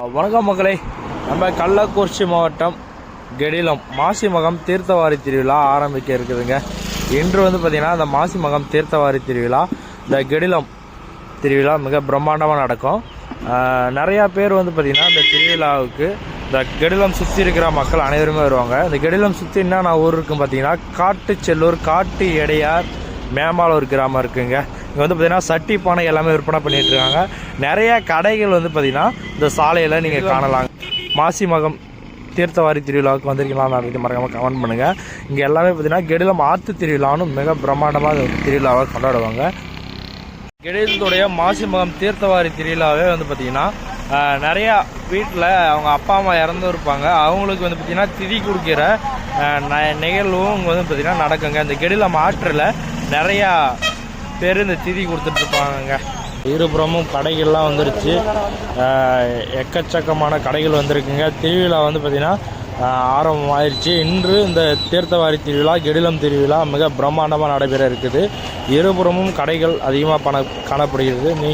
வணக்கம் மக்களே. நம்ம கள்ளக்குறிச்சி மாவட்டம் கெடிலம் மாசிமகம் தீர்த்தவாரி திருவிழா ஆரம்பிக்க இருக்குதுங்க. இன்று வந்து பார்த்திங்கன்னா இந்த மாசிமகம் தீர்த்தவாரி திருவிழா இந்த கெடிலம் திருவிழா மிக பிரம்மாண்டமாக நடக்கும். நிறையா பேர் வந்து பார்த்திங்கன்னா இந்த திருவிழாவுக்கு இந்த கெடிலம் சுற்றி இருக்கிற மக்கள் அனைவருமே வருவாங்க. இந்த கெடிலம் சுற்றி என்னென்ன ஊர் இருக்குன்னு பார்த்தீங்கன்னா காட்டுச்செல்லூர் காட்டு எடையார் மேம்பாலூர் கிராமம் இருக்குங்க. இங்கே வந்து பார்த்தீங்கன்னா சட்டி பானை எல்லாமே விற்பனை பண்ணிகிட்ருக்காங்க இருக்காங்க. நிறைய கடைகள் வந்து பார்த்திங்கன்னா இந்த சாலையில் நீங்கள் காணலாம். மாசி மகம் தீர்த்தவாரி திருவிழாவுக்கு வந்திருக்கீங்களா அப்படின்னு மறக்காமல் கமெண்ட் பண்ணுங்கள் இங்கே எல்லாமே பார்த்தீங்கன்னா கெடிலம் ஆற்று திருவிழான்னு மிக பிரம்மாண்டமாக திருவிழாவாக கொண்டாடுவாங்க. கெடிலத்துடைய மாசி மகம் தீர்த்தவாரி திருவிழாவே வந்து பார்த்திங்கன்னா நிறையா வீட்டில் அவங்க அப்பா அம்மா இறந்துருப்பாங்க அவங்களுக்கு வந்து பார்த்திங்கன்னா திதி கொடுக்கிற ந- நிகழ்வும் வந்து பார்த்திங்கன்னா நடக்குங்க. இந்த கெடிலம் ஆற்றில் நிறையா பேர் இந்த திதி கொடுத்துட்ருப்பாங்க இருபுறமும் கடைகள்லாம் வந்துருச்சு. எக்கச்சக்கமான கடைகள் வந்திருக்குங்க. திருவிழா வந்து பார்த்திங்கன்னா ஆரம்பமாயிருச்சு. ஆரம்பம் ஆயிடுச்சு இன்று இந்த தீர்த்தவாரி திருவிழா கெடிலம் திருவிழா மிக பிரம்மாண்டமாக நடைபெற இருக்குது. இருபுறமும் கடைகள் அதிகமாக பண காணப்படுகிறது. நீ